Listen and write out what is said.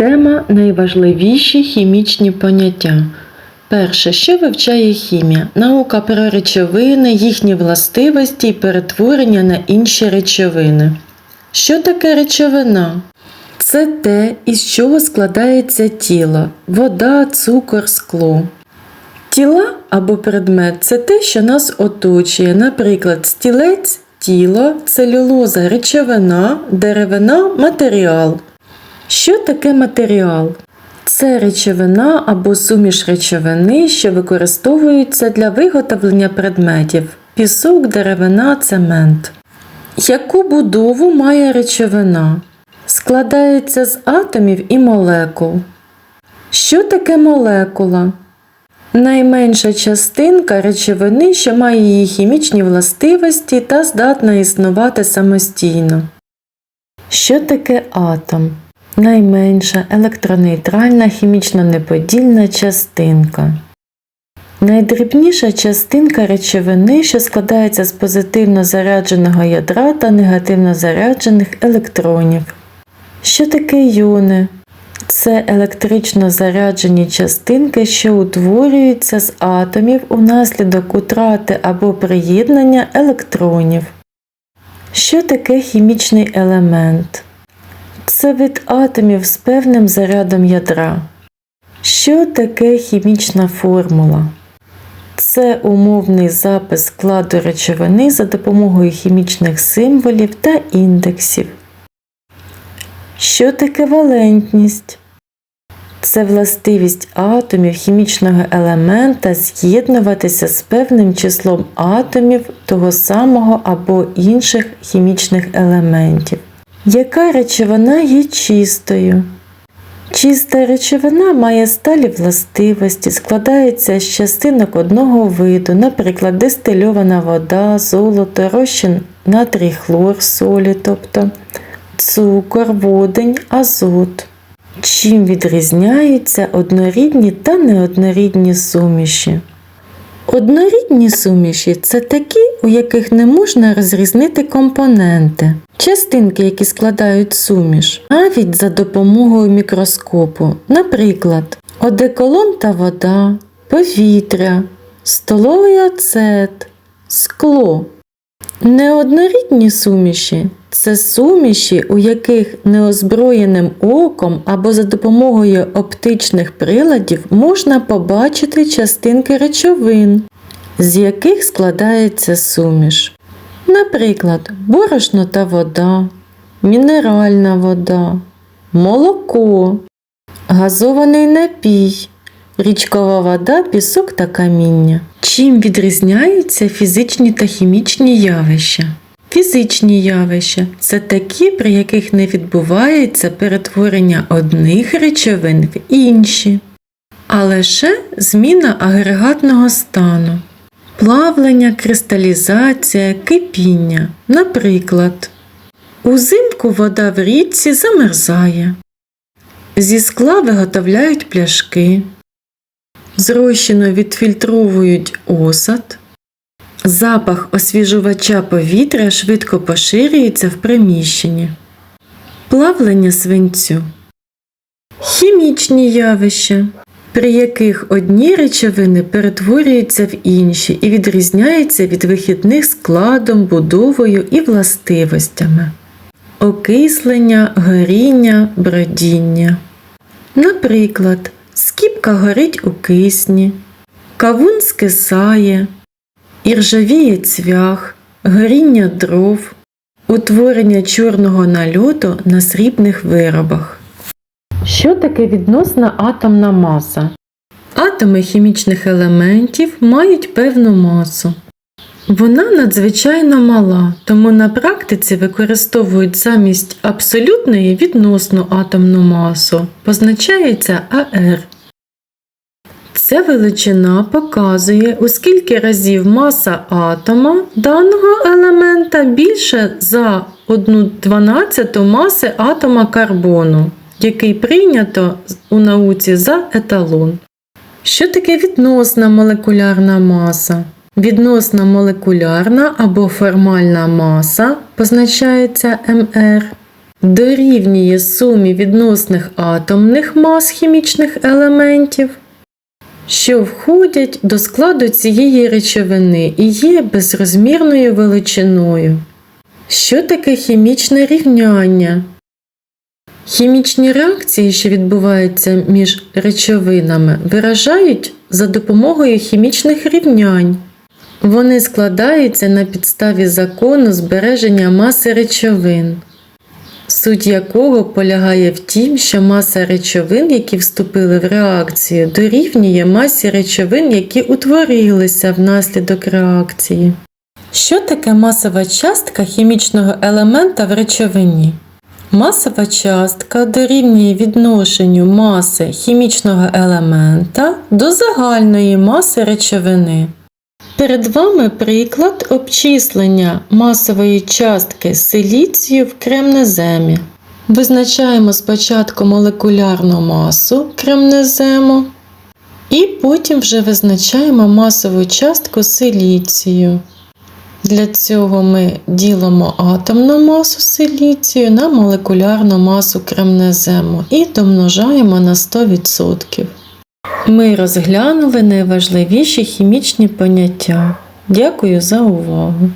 Тема найважливіші хімічні поняття. Перше, що вивчає хімія? Наука про речовини, їхні властивості і перетворення на інші речовини. Що таке речовина? Це те, із чого складається тіло, вода, цукор, скло. Тіла або предмет це те, що нас оточує, наприклад, стілець тіло, целюлоза речовина, деревина матеріал. Що таке матеріал? Це речовина або суміш речовини, що використовуються для виготовлення предметів пісок, деревина, цемент. Яку будову має речовина? Складається з атомів і молекул. Що таке молекула? Найменша частинка речовини, що має її хімічні властивості та здатна існувати самостійно. Що таке атом? Найменша електронейтральна хімічно неподільна частинка. Найдрібніша частинка речовини, що складається з позитивно зарядженого ядра та негативно заряджених електронів. Що таке йони? Це електрично заряджені частинки, що утворюються з атомів унаслідок утрати або приєднання електронів. Що таке хімічний елемент? Це вид атомів з певним зарядом ядра. Що таке хімічна формула? Це умовний запис складу речовини за допомогою хімічних символів та індексів. Що таке валентність? Це властивість атомів хімічного елемента з'єднуватися з певним числом атомів того самого або інших хімічних елементів. Яка речовина є чистою? Чиста речовина має сталі властивості, складається з частинок одного виду, наприклад, дистильована вода, золото, розчин натрій хлор, солі, тобто цукор, водень, азот. Чим відрізняються однорідні та неоднорідні суміші? Однорідні суміші це такі, у яких не можна розрізнити компоненти, частинки, які складають суміш, навіть за допомогою мікроскопу, наприклад, одеколон та вода, повітря, столовий оцет, скло. Неоднорідні суміші це суміші, у яких неозброєним оком або за допомогою оптичних приладів можна побачити частинки речовин, з яких складається суміш. Наприклад, борошно та вода, мінеральна вода, молоко, газований напій, річкова вода, пісок та каміння. Чим відрізняються фізичні та хімічні явища? Фізичні явища це такі, при яких не відбувається перетворення одних речовин в інші, а лише зміна агрегатного стану, плавлення, кристалізація, кипіння. Наприклад, узимку вода в річці замерзає, зі скла виготовляють пляшки, з розчину відфільтровують осад. Запах освіжувача повітря швидко поширюється в приміщенні. Плавлення свинцю. Хімічні явища, при яких одні речовини перетворюються в інші і відрізняються від вихідних складом, будовою і властивостями. Окислення, горіння, бродіння. Наприклад, скіпка горить у кисні, кавун скисає. Іржавіє цвях, горіння дров, утворення чорного нальоту на срібних виробах. Що таке відносна атомна маса? Атоми хімічних елементів мають певну масу. Вона надзвичайно мала, тому на практиці використовують замість абсолютної відносну атомну масу, позначається АР. Ця величина показує, у скільки разів маса атома даного елемента більше за 1 12 маси атома карбону, який прийнято у науці за еталон. Що таке відносна молекулярна маса? Відносна молекулярна або формальна маса позначається МР дорівнює сумі відносних атомних мас хімічних елементів, що входять до складу цієї речовини і є безрозмірною величиною. Що таке хімічне рівняння? Хімічні реакції, що відбуваються між речовинами, виражають за допомогою хімічних рівнянь. Вони складаються на підставі закону збереження маси речовин, суть якого полягає в тім, що маса речовин, які вступили в реакцію, дорівнює масі речовин, які утворилися внаслідок реакції. Що таке масова частка хімічного елемента в речовині? Масова частка дорівнює відношенню маси хімічного елемента до загальної маси речовини. Перед вами приклад обчислення масової частки силіцію в кремнеземі. Визначаємо спочатку молекулярну масу кремнезему і потім вже визначаємо масову частку силіцію. Для цього ми ділимо атомну масу силіцію на молекулярну масу кремнезему і домножаємо на 100%. Ми розглянули найважливіші хімічні поняття. Дякую за увагу!